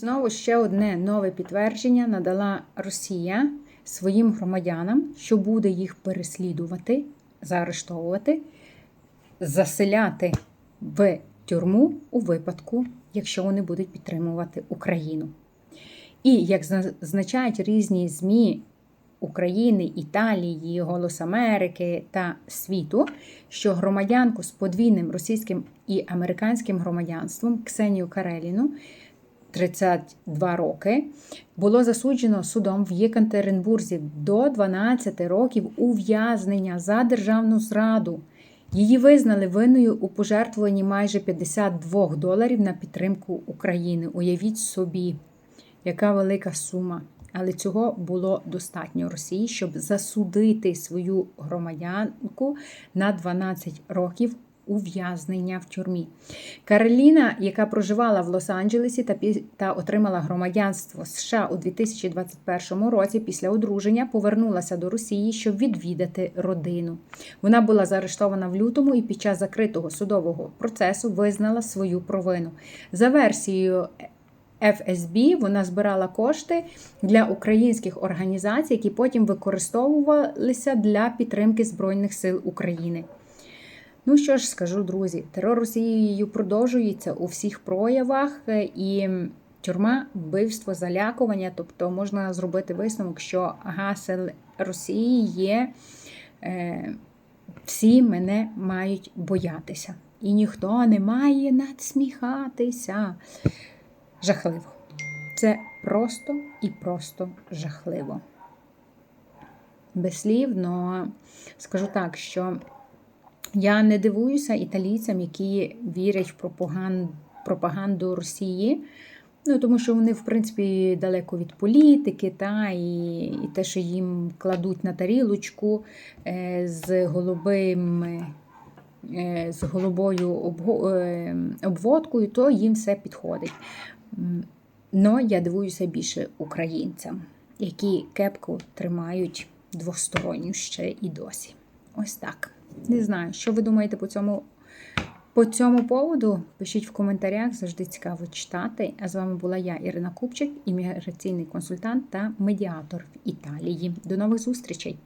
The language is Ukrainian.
Знову ще одне нове підтвердження надала Росія своїм громадянам, що буде їх переслідувати, заарештовувати, заселяти в тюрму у випадку, якщо вони будуть підтримувати Україну. І як зазначають різні ЗМІ України, Італії, Голос Америки та світу, що громадянку з подвійним російським і американським громадянством Ксенію Кареліну 32 роки було засуджено судом в Єкатеринбурзі до 12 років ув'язнення за державну зраду. Її визнали винною у пожертвуванні майже 52 доларів на підтримку України. Уявіть собі, яка велика сума. Але цього було достатньо Росії, щоб засудити свою громадянку на 12 років ув'язнення в тюрмі. Кароліна, яка проживала в Лос-Анджелесі та, та отримала громадянство США у 2021 році після одруження, повернулася до Росії, щоб відвідати родину. Вона була заарештована в лютому і під час закритого судового процесу визнала свою провину. За версією ФСБ вона збирала кошти для українських організацій, які потім використовувалися для підтримки Збройних сил України. Ну що ж скажу, друзі, терор Росією продовжується у всіх проявах і тюрма, вбивство, залякування. Тобто можна зробити висновок, що гасел Росії є, е, всі мене мають боятися. І ніхто не має надсміхатися. Жахливо. Це просто і просто жахливо. Без слів, але скажу так, що я не дивуюся італійцям, які вірять в пропаганду, Росії. Ну, тому що вони, в принципі, далеко від політики, та, і і те, що їм кладуть на тарілочку е, з голубим, е, з голубою обго, е, обводкою, то їм все підходить. Но я дивуюся більше українцям, які кепку тримають двосторонню ще і досі. Ось так. Не знаю, що ви думаєте по цьому по цьому поводу. Пишіть в коментарях, завжди цікаво читати. А з вами була я, Ірина Купчик, імміграційний консультант та медіатор в Італії. До нових зустрічей!